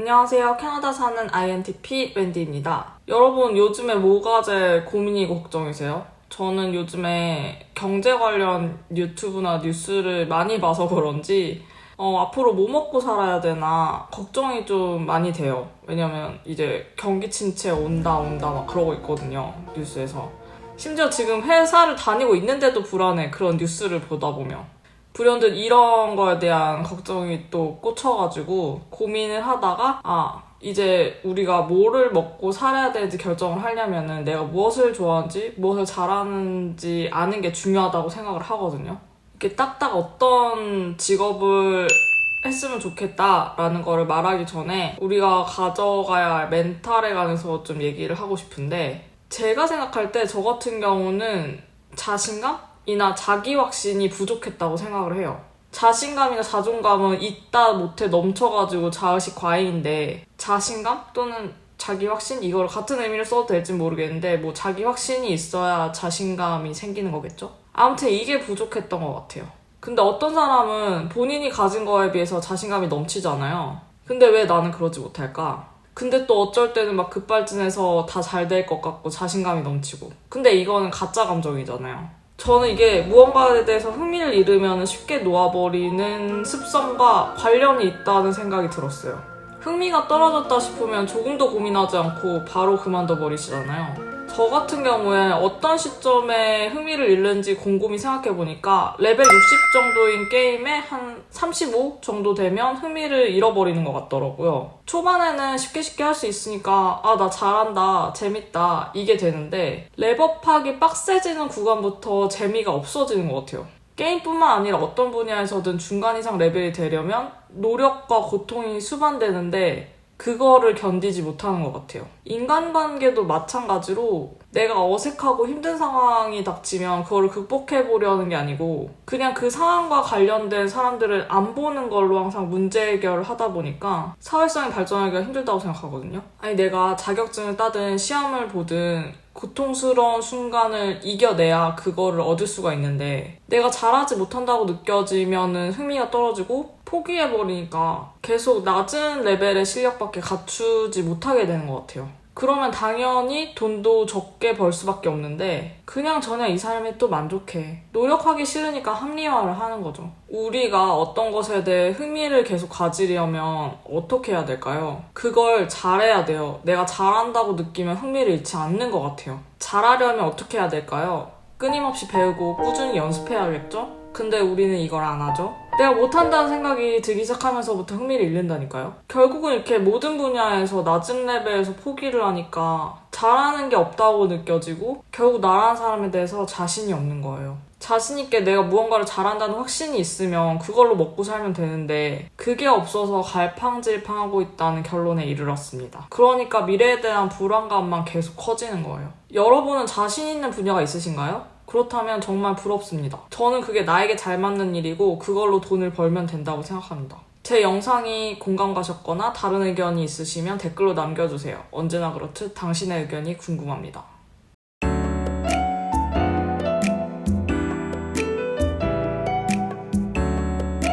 안녕하세요. 캐나다 사는 INTP 웬디입니다. 여러분 요즘에 뭐가 제일 고민이고 걱정이세요? 저는 요즘에 경제 관련 유튜브나 뉴스를 많이 봐서 그런지 어, 앞으로 뭐 먹고 살아야 되나 걱정이 좀 많이 돼요. 왜냐면 이제 경기 침체 온다 온다 막 그러고 있거든요. 뉴스에서. 심지어 지금 회사를 다니고 있는데도 불안해. 그런 뉴스를 보다 보면. 불현듯 이런 거에 대한 걱정이 또 꽂혀가지고 고민을 하다가 아 이제 우리가 뭐를 먹고 살아야 되는지 결정을 하려면은 내가 무엇을 좋아하는지 무엇을 잘하는지 아는 게 중요하다고 생각을 하거든요. 이렇게 딱딱 어떤 직업을 했으면 좋겠다라는 거를 말하기 전에 우리가 가져가야 할 멘탈에 관해서 좀 얘기를 하고 싶은데 제가 생각할 때 저 같은 경우는 자신감 이나 자기 확신이 부족했다고 생각을 해요. 자신감이나 자존감은 있다 못해 넘쳐가지고 자의식 과잉인데 자신감 또는 자기 확신 이걸 같은 의미로 써도 될지 모르겠는데 뭐 자기 확신이 있어야 자신감이 생기는 거겠죠? 아무튼 이게 부족했던 것 같아요. 근데 어떤 사람은 본인이 가진 거에 비해서 자신감이 넘치잖아요. 근데 왜 나는 그러지 못할까? 근데 또 어쩔 때는 막 급발진해서 다 잘 될 것 같고 자신감이 넘치고. 근데 이거는 가짜 감정이잖아요. 저는 이게 무언가에 대해서 흥미를 잃으면 쉽게 놓아버리는 습성과 관련이 있다는 생각이 들었어요. 흥미가 떨어졌다 싶으면 조금도 고민하지 않고 바로 그만둬 버리시잖아요. 저 같은 경우에 어떤 시점에 흥미를 잃는지 곰곰이 생각해보니까 레벨 60 정도인 게임에 한 35 정도 되면 흥미를 잃어버리는 것 같더라고요. 초반에는 쉽게 쉽게 할 수 있으니까 아, 나 잘한다, 재밌다, 이게 되는데 랩업하기 빡세지는 구간부터 재미가 없어지는 것 같아요. 게임뿐만 아니라 어떤 분야에서든 중간 이상 레벨이 되려면 노력과 고통이 수반되는데 그거를 견디지 못하는 것 같아요. 인간관계도 마찬가지로 내가 어색하고 힘든 상황이 닥치면 그거를 극복해 보려는 게 아니고 그냥 그 상황과 관련된 사람들을 안 보는 걸로 항상 문제 해결을 하다 보니까 사회성이 발전하기가 힘들다고 생각하거든요. 아니 내가 자격증을 따든 시험을 보든 고통스러운 순간을 이겨내야 그거를 얻을 수가 있는데 내가 잘하지 못한다고 느껴지면은 흥미가 떨어지고 포기해버리니까 계속 낮은 레벨의 실력밖에 갖추지 못하게 되는 것 같아요. 그러면 당연히 돈도 적게 벌 수밖에 없는데 그냥 저냥 이 삶에 또 만족해. 노력하기 싫으니까 합리화를 하는 거죠. 우리가 어떤 것에 대해 흥미를 계속 가지려면 어떻게 해야 될까요? 그걸 잘해야 돼요. 내가 잘한다고 느끼면 흥미를 잃지 않는 것 같아요. 잘하려면 어떻게 해야 될까요? 끊임없이 배우고 꾸준히 연습해야겠죠? 근데 우리는 이걸 안 하죠? 내가 못한다는 생각이 들기 시작하면서부터 흥미를 잃는다니까요? 결국은 이렇게 모든 분야에서 낮은 레벨에서 포기를 하니까 잘하는 게 없다고 느껴지고 결국 나라는 사람에 대해서 자신이 없는 거예요. 자신있게 내가 무언가를 잘한다는 확신이 있으면 그걸로 먹고 살면 되는데 그게 없어서 갈팡질팡하고 있다는 결론에 이르렀습니다. 그러니까 미래에 대한 불안감만 계속 커지는 거예요. 여러분은 자신 있는 분야가 있으신가요? 그렇다면 정말 부럽습니다. 저는 그게 나에게 잘 맞는 일이고 그걸로 돈을 벌면 된다고 생각합니다. 제 영상이 공감 가셨거나 다른 의견이 있으시면 댓글로 남겨주세요. 언제나 그렇듯 당신의 의견이 궁금합니다.